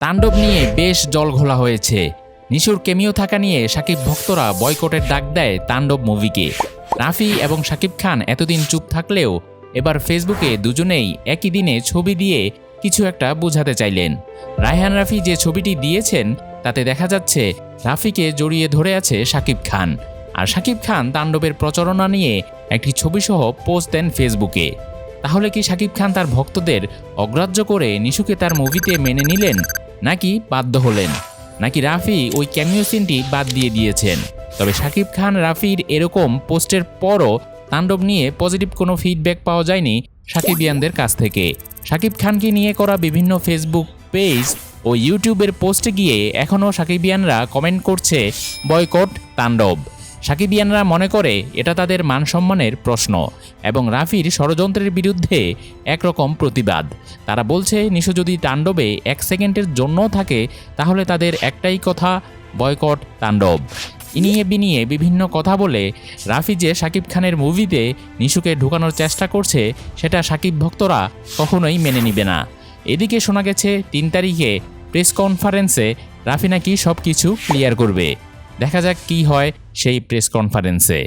তাণ্ডব নিয়ে বেশ জল ঘোলা হয়েছে। নিশুর কেমিও থাকা নিয়ে সাকিব ভক্তরা বয়কটের ডাক দেয় তাণ্ডব মুভিকে। রাফি এবং সাকিব খান এতদিন চুপ থাকলেও এবার ফেসবুকে দুজনেই একই দিনে ছবি দিয়ে কিছু একটা বোঝাতে চাইলেন। রায়হান রাফি যে ছবিটি দিয়েছেন, তাতে দেখা যাচ্ছে রাফিকে জড়িয়ে ধরে আছে সাকিব খান। আর সাকিব খান তাণ্ডবের প্রচারণা নিয়ে একটি ছবিসহ পোস্ট দেন ফেসবুকে। তাহলে কি সাকিব খান তার ভক্তদের অগ্রাহ্য করে নিশুকে তার মুভিতে মেনে নিলেন? নাকি বাধ্য হলেন? নাকি রাফি ওই ক্যামিও সিনটি বাদ দিয়ে দিয়েছেন? তবে শাকিব খান, রাফির এরকম পোস্টের পরও তাণ্ডব নিয়ে পজিটিভ কোনো ফিডব্যাক পাওয়া যায়নি সাকিবিয়ানদের কাছ থেকে। শাকিব খানকে নিয়ে করা বিভিন্ন ফেসবুক পেজ ও ইউটিউবের পোস্টে গিয়ে এখনও সাকিবিয়ানরা কমেন্ট করছে, বয়কট তাণ্ডব। সাকিবিয়ানরা মনে করে এটা তাদের মান সম্মানের প্রশ্ন এবং রাফির ষড়যন্ত্রের বিরুদ্ধে একরকম প্রতিবাদ। তারা বলছে, নিশো যদি তাণ্ডবে এক সেকেন্ডের জন্যও থাকে, তাহলে তাদের একটাই কথা, বয়কট তাণ্ডব। ইনিয়ে বিনিয়ে বিভিন্ন কথা বলে রাফি যে শাকিব খানের মুভিতে নিশুকে ঢুকানোর চেষ্টা করছে, সেটা সাকিব ভক্তরা কখনোই মেনে নিবে না। এদিকে শোনা গেছে, তিন তারিখে প্রেস কনফারেন্সে রাফি নাকি সব কিছু ক্লিয়ার করবে। দেখা যাক কি হয় সেই প্রেস কনফারেন্সে